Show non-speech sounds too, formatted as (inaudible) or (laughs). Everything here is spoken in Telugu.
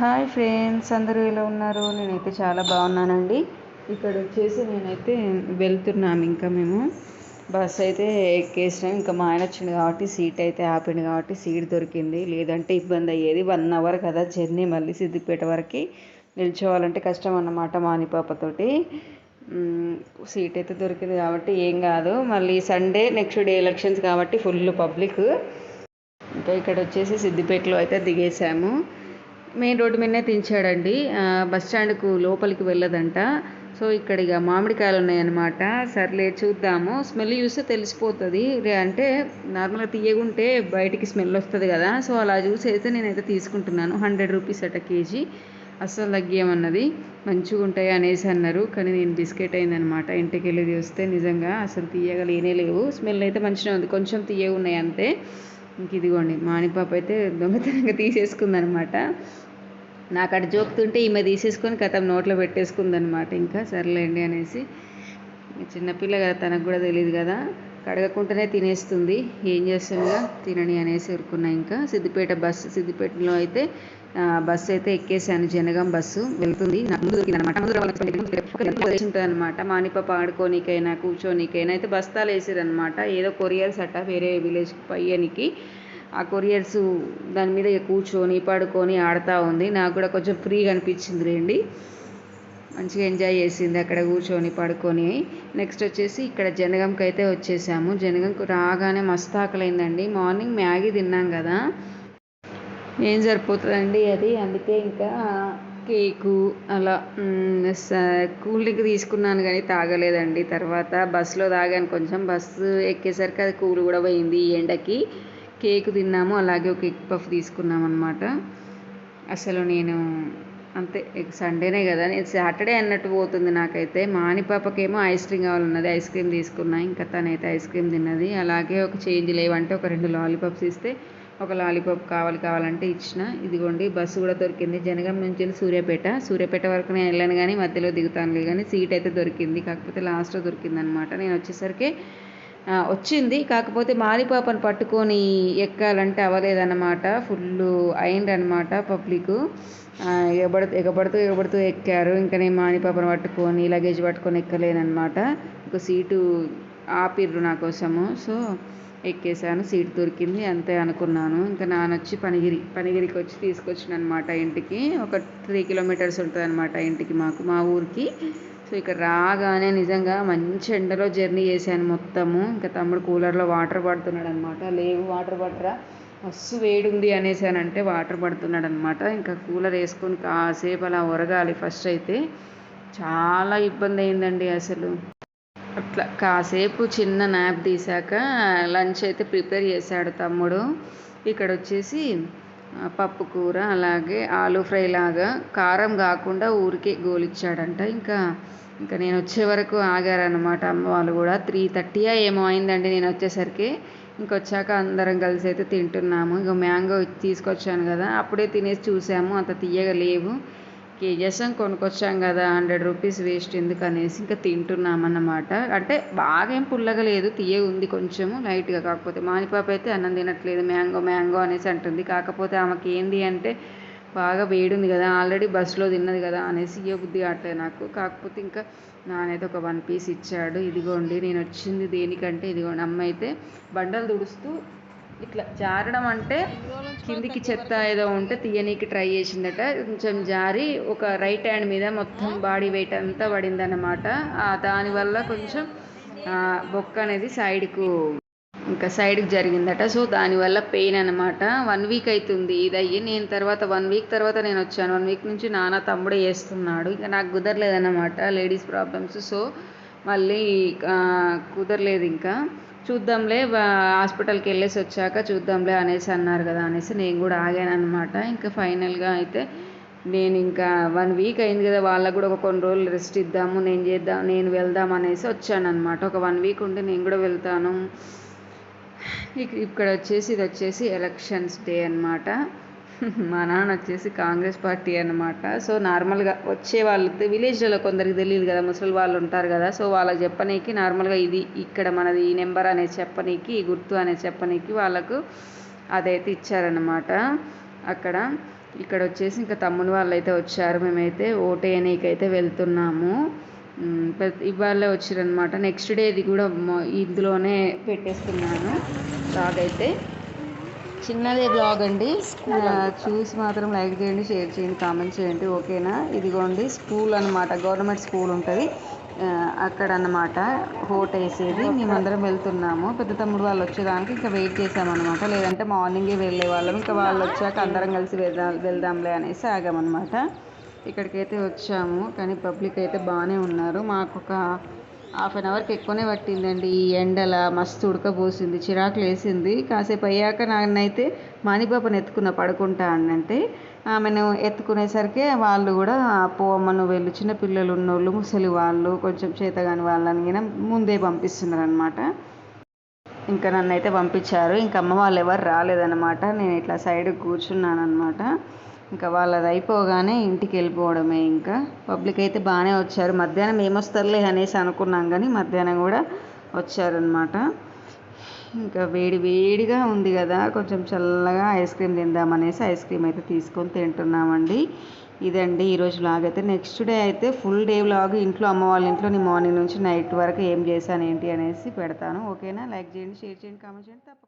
హాయ్ ఫ్రెండ్స్ అందరూ ఎలా ఉన్నారు? నేనైతే చాలా బాగున్నానండి. ఇక్కడ వచ్చేసి నేనైతే వెళ్తున్నాము ఇంకా మేము. బస్ అయితే ఎక్కేసినాం. ఇంకా మా ఆయన వచ్చింది కాబట్టి సీట్ అయితే ఆపిండు కాబట్టి సీట్ దొరికింది. లేదంటే ఇబ్బంది అయ్యేది. వన్ అవర్ కదా జర్నీ మళ్ళీ సిద్దిపేట వరకు నిల్చోవాలంటే కష్టం అన్నమాట మానిపాపతోటి సీట్ అయితే దొరికింది కాబట్టి ఏం కాదు. మళ్ళీ సండే నెక్స్ట్ డే ఎలక్షన్స్ కాబట్టి ఫుల్ పబ్లిక్. ఇంకా ఇక్కడ వచ్చేసి సిద్దిపేటలో అయితే దిగేసాము. మెయిన్ రోడ్డు మీదనే దించాడండి. బస్ స్టాండ్కు లోపలికి వెళ్ళదంట. సో ఇక్కడ ఇక మామిడికాయలు ఉన్నాయన్నమాట. సర్లే చూద్దాము. స్మెల్ చూస్తే తెలిసిపోతుంది. అంటే నార్మల్గా తీయగుంటే బయటికి స్మెల్ వస్తుంది కదా. సో అలా చూసి అయితే నేనైతే తీసుకుంటున్నాను. హండ్రెడ్ రూపీస్ అట కేజీ. అస్సలు తగ్గేమన్నది. మంచిగా ఉంటాయి అనేసి అన్నారు. కానీ నేను బిస్కెట్ అయిందనమాట ఇంటికి వెళ్ళి చూస్తే నిజంగా అసలు తీయగలేనే లేవు. స్మెల్ అయితే మంచిగా ఉంది. కొంచెం తీయగా ఉన్నాయి అంతే. ఇంక ఇదిగోండి మాణిపాప అయితే దొంగతనంగా తీసేసుకుందనమాట. నాకు అటు జోకుతుంటే ఈమె తీసేసుకొని కథం నోట్లో పెట్టేసుకుందనమాట. ఇంకా సర్లేండి అనేసి చిన్నపిల్ల కదా తనకు కూడా తెలియదు కదా. కడగకుండానే తినేస్తుంది. ఏం చేస్తుందిగా తినని అనేసి ఊరుకున్నా ఇంకా. సిద్దిపేట బస్సు సిద్దిపేటలో అయితే బస్సు అయితే ఎక్కేసాను జనగం బస్సు వెళ్తుంది. నాకు ముందు దొరికింది అనమాట ఉంటుంది అనమాట మానిపాప ఆడుకోనికైనా కూర్చోనికైనా అయితే బస్తాలు వేసారనమాట ఏదో కొరియర్స్ అట్ట వేరే విలేజ్ పయ్యనికి. ఆ కొరియర్స్ దాని మీద కూర్చొని పడుకొని ఆడుతూ ఉంది. నాకు కూడా కొంచెం ఫ్రీగా అనిపించింది రండి. మంచిగా ఎంజాయ్ చేసింది అక్కడ కూర్చొని పడుకొని. నెక్స్ట్ వచ్చేసి ఇక్కడ జనగంకి అయితే వచ్చేసాము. జనగంకు రాగానే మస్తు ఆకలైందండి. మార్నింగ్ మ్యాగీ తిన్నాం కదా. ఏం సరిపోతుందండి అది? అందుకే ఇంకా కేకు అలా కూల్ డ్రింక్ తీసుకున్నాను కానీ తాగలేదండి. తర్వాత బస్సులో తాగాను. కొంచెం బస్సు ఎక్కేసరికి అది కూల్ కూడా పోయింది ఈ ఎండకి. కేక్ తిన్నాము. అలాగే ఒక ఎగ్ పఫ్ తీసుకున్నాం అనమాట అసలు నేను అంతే సండేనే కదా. నేను సాటర్డే అన్నట్టు పోతుంది నాకైతే. మాని పాపకేమో ఐస్ క్రీమ్ కావాలన్నది ఐస్ క్రీమ్ తీసుకున్నా. ఇంకా తనైతే ఐస్ క్రీమ్ తిన్నది. అలాగే ఒక చేంజ్ లేవంటే ఒక రెండు లాలీపాప్స్ ఇస్తే ఒక లాలీపాప్ కావాలి కావాలంటే ఇచ్చిన. ఇదిగోండి బస్సు కూడా దొరికింది. జనగం నుంచి సూర్యాపేట. సూర్యాపేట వరకు నేను వెళ్ళాను కానీ మధ్యలో దిగుతానులే కానీ సీట్ అయితే దొరికింది. కాకపోతే లాస్ట్లో దొరికింది అనమాట నేను వచ్చేసరికి వచ్చింది. కాకపోతే మాలిపాపను పట్టుకొని ఎక్కాలంటే అవ్వలేదన్నమాట ఫుల్ అయిందనమాట పబ్లిక్. ఎగబడుతూ ఎగబడుతూ ఎగబడుతూ ఎక్కారు. ఇంకా నేను మానిపాపను పట్టుకొని లగేజ్ పట్టుకొని ఎక్కలేనమాట ఒక సీటు ఆపిర్రు నా కోసము. సో ఎక్కేసాను. సీట్ దొరికింది. అంతే అనుకున్నాను. ఇంకా నానొచ్చి పనిగిరి పనిగిరికి వచ్చి తీసుకొచ్చిన అనమాట ఇంటికి. ఒక త్రీ కిలోమీటర్స్ ఉంటుంది అనమాట ఇంటికి మాకు మా ఊరికి. సో ఇక్కడ రాగానే నిజంగా మంచి ఎండలో జర్నీ చేశాను మొత్తము. ఇంకా తమ్ముడు కూలర్లో వాటర్ పడుతున్నాడు అనమాట లేవు వాటర్ పడరా? మస్తు వేడి ఉంది అనేసానంటే వాటర్ పడుతున్నాడు అనమాట ఇంకా కూలర్ వేసుకొని కాసేపు అలా ఒరగాలి ఫస్ట్ అయితే. చాలా ఇబ్బంది అయిందండి అసలు. అట్లా కాసేపు చిన్న నాప్ తీసాక లంచ్ అయితే ప్రిపేర్ చేశాడు తమ్ముడు. ఇక్కడ వచ్చేసి పప్పు కూర అలాగే ఆలు ఫ్రై లాగా కారం కాకుండా ఊరికే గోలిచ్చాడంట. ఇంకా ఇంకా నేను వచ్చే వరకు ఆగారనమాట అమ్మ వాళ్ళు కూడా. త్రీ థర్టీయా ఏమో అయిందండి నేను వచ్చేసరికి. ఇంకొచ్చాక అందరం కలిసి అయితే తింటున్నాము. ఇక మ్యాంగో తీసుకొచ్చాను కదా అప్పుడే తినేసి చూసాము. అంత తీయగా లేవు. కేజెసం కొనుక్కొచ్చాం కదా హండ్రెడ్ రూపీస్ వేస్ట్ ఎందుకు అనేసి ఇంకా తింటున్నామన్నమాట. అంటే బాగా ఏం పుల్లగా లేదు తీయ ఉంది కొంచెము లైట్గా. కాకపోతే మానిపాప అయితే అన్నం తినట్లేదు మ్యాంగో మ్యాంగో అనేసి అంటుంది. కాకపోతే ఆమెకి ఏంది అంటే బాగా వేడి ఉంది కదా ఆల్రెడీ బస్సులో తిన్నది కదా అనేసి ఇయ్య బుద్ధి కావట్లేదు నాకు. కాకపోతే ఇంకా నానైతే ఒక వన్ పీస్ ఇచ్చాడు. ఇదిగోండి నేను వచ్చింది దేనికంటే ఇదిగోండి. అమ్మ అయితే బండలు తుడుస్తూ ఇట్లా జారడం అంటే కిందికి చెత్త ఏదో ఉంటే తీయనీకి ట్రై చేసిందట. కొంచెం జారి ఒక రైట్ హ్యాండ్ మీద మొత్తం బాడీ వెయిట్ అంతా పడిందన్నమాట. దానివల్ల కొంచెం బొక్క అనేది సైడ్కు ఇంకా సైడ్కి జరిగిందట. సో దానివల్ల పెయిన్ అనమాట వన్ వీక్ అవుతుంది ఇది అయ్యి. నేను తర్వాత వన్ వీక్ తర్వాత నేను వచ్చాను. వన్ వీక్ నుంచి నాన్న తమ్ముడే చేస్తున్నాడు. ఇంకా నాకు కుదరలేదన్నమాట లేడీస్ ప్రాబ్లమ్స్. సో మళ్ళీ కుదరలేదు ఇంకా. చూద్దాంలే హాస్పిటల్కి వెళ్ళేసి వచ్చాక చూద్దాంలే అనేసి అన్నారు కదా అనేసి నేను కూడా ఆగాను అనమాట ఇంకా ఫైనల్గా అయితే నేను ఇంకా వన్ వీక్ అయింది కదా వాళ్ళకు కూడా ఒక కొన్ని రోజులు రెస్ట్ ఇద్దాము నేను చేద్దాం నేను వెళ్దాం అనేసి వచ్చాను అనమాట ఒక వన్ వీక్ ఉంటే నేను కూడా వెళ్తాను. ఇక్కడ వచ్చేసి ఇది వచ్చేసి ఎలక్షన్స్ డే అనమాట (laughs) మా నాన్న వచ్చేసి కాంగ్రెస్ పార్టీ అనమాట సో నార్మల్గా వచ్చే వాళ్ళకి విలేజ్లలో కొందరికి తెలియదు కదా ముసలి వాళ్ళు ఉంటారు కదా. సో వాళ్ళకి చెప్పనీకి నార్మల్గా ఇది ఇక్కడ మనది ఈ నెంబర్ అనేది చెప్పనీకి ఈ గుర్తు అనేది చెప్పనీకి వాళ్ళకు అదైతే ఇచ్చారనమాట అక్కడ ఇక్కడ వచ్చేసి ఇంకా తమ్ముని వాళ్ళు అయితే వచ్చారు. మేమైతే ఓటేయనీకైతే వెళ్తున్నాము. ఉమ్, పెద్ద- ఇవాళ వచ్చిరనమాట నెక్స్ట్ డే ఇది కూడా ఇందులోనే పెట్టేస్తున్నాను. బ్లాగ్ చిన్నదే బ్లాగ్ అండి. చూసి మాత్రం లైక్ చేయండి షేర్ చేయండి కామెంట్ చేయండి ఓకేనా? ఇదిగోండి స్కూల్ అన్నమాట గవర్నమెంట్ స్కూల్ ఉంటుంది. అక్కడ అన్నమాట హోట్ వేసేది. మేమందరం వెళ్తున్నాము. పెద్ద తమ్ముడు వాళ్ళు వచ్చేదానికి ఇంకా వెయిట్ చేసామన్నమాట లేదంటే మార్నింగే వెళ్ళే వాళ్ళం. ఇంకా వాళ్ళు వచ్చాక అందరం కలిసి వెళ్దాం వెళ్దాంలే అనేసి ఆగామన్నమాట. ఇక్కడికైతే వచ్చాము. కానీ పబ్లిక్ అయితే బాగానే ఉన్నారు. మాకు ఒక హాఫ్ అన్ అవర్కి ఎక్కువనే పట్టిందండి. ఈ ఎండల మస్తు ఉడకపోసింది చిరాకు లేసింది. కాసేపు అయ్యాక నన్నైతే మాణిపాపను ఎత్తుకున్న పడుకుంటా అనంటే ఆమెను ఎత్తుకునేసరికి వాళ్ళు కూడా పోమ్మను వెళ్ళు. చిన్న పిల్లలు ఉన్నోళ్ళు ముసలి వాళ్ళు కొంచెం చేతగాని వాళ్ళని కూడా ముందే పంపిస్తున్నారు అనమాట ఇంకా నన్ను అయితే పంపించారు. ఇంకా అమ్మ వాళ్ళు ఎవరు రాలేదన్నమాట. నేను ఇట్లా సైడ్ కూర్చున్నాను అనమాట ఇంకా వాళ్ళది అయిపోగానే ఇంటికి వెళ్ళిపోవడమే ఇంకా. పబ్లిక్ అయితే బాగానే వచ్చారు. మధ్యాహ్నం ఏమొస్తారులే అనేసి అనుకున్నాం కానీ మధ్యాహ్నం కూడా వచ్చారనమాట ఇంకా వేడి వేడిగా ఉంది కదా కొంచెం చల్లగా ఐస్ క్రీమ్ తిందామనేసి ఐస్ క్రీమ్ అయితే తీసుకొని తింటున్నామండి. ఇదండి ఈరోజు లాగ్ అయితే. నెక్స్ట్ డే అయితే ఫుల్ డే వ్లాగ్ ఇంట్లో అమ్మ వాళ్ళ ఇంట్లో నేను మార్నింగ్ నుంచి నైట్ వరకు ఏం చేశాను ఏంటి అనేసి పెడతాను. ఓకేనా లైక్ చేయండి షేర్ చేయండి కామెంట్ చేయండి. తప్పకుండా